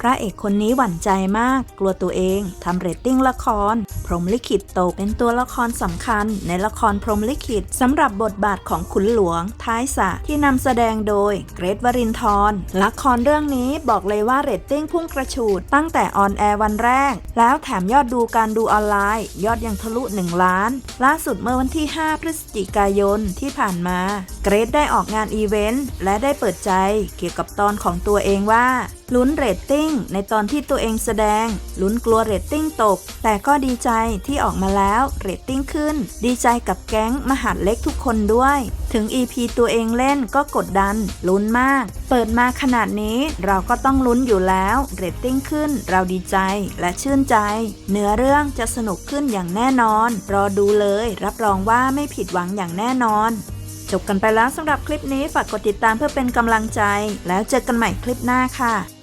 พระเอกคนนี้หวั่นใจมาก กลัวตัวเองทำเรตติ้งละคร พรหมลิขิตโตเป็นตัวละครสำคัญ ในละครพรหมลิขิตสำหรับบทบาทของขุนหลวง ท้ายสระที่นำแสดงโดยเกรทวรินทร์ละครเรื่องนี้บอกเลยว่าเรตติ้งพุ่งกระฉูดตั้งแต่ออนแอร์วันแรก แล้วแถมยอดดูการดูออนไลน์ ยอดยังทะลุ 1 ล้าน ล่าสุดเมื่อวันที่ 5 พฤศจิกายนที่ผ่านมา เกรทได้ออกงานอีเวนต์และได้เปิดใจเกี่ยวกับตอนของตัวเองว่า ลุ้นเรตติ้งในตอนที่ตัวเองแสดง ลุ้นกลัวเรตติ้งตก แต่ก็ดีใจที่ออกมาแล้วเรตติ้งขึ้น ดีใจกับแก๊งมหาดเล็กทุกคนด้วย ถึง EP ตัวเองเล่นก็กดดัน ลุ้นมาก เปิดมาขนาดนี้เราก็ต้องลุ้นอยู่แล้วเรตติ้งขึ้น เราดีใจและชื่นใจ เนื้อเรื่องจะสนุกขึ้นอย่างแน่นอน รอดูเลยรับรองว่าไม่ผิดหวังอย่างแน่นอนจบกันไปแล้วสำหรับคลิปนี้ฝากกดติดตามเพื่อเป็นกำลังใจ แล้วเจอกันใหม่คลิปหน้าค่ะ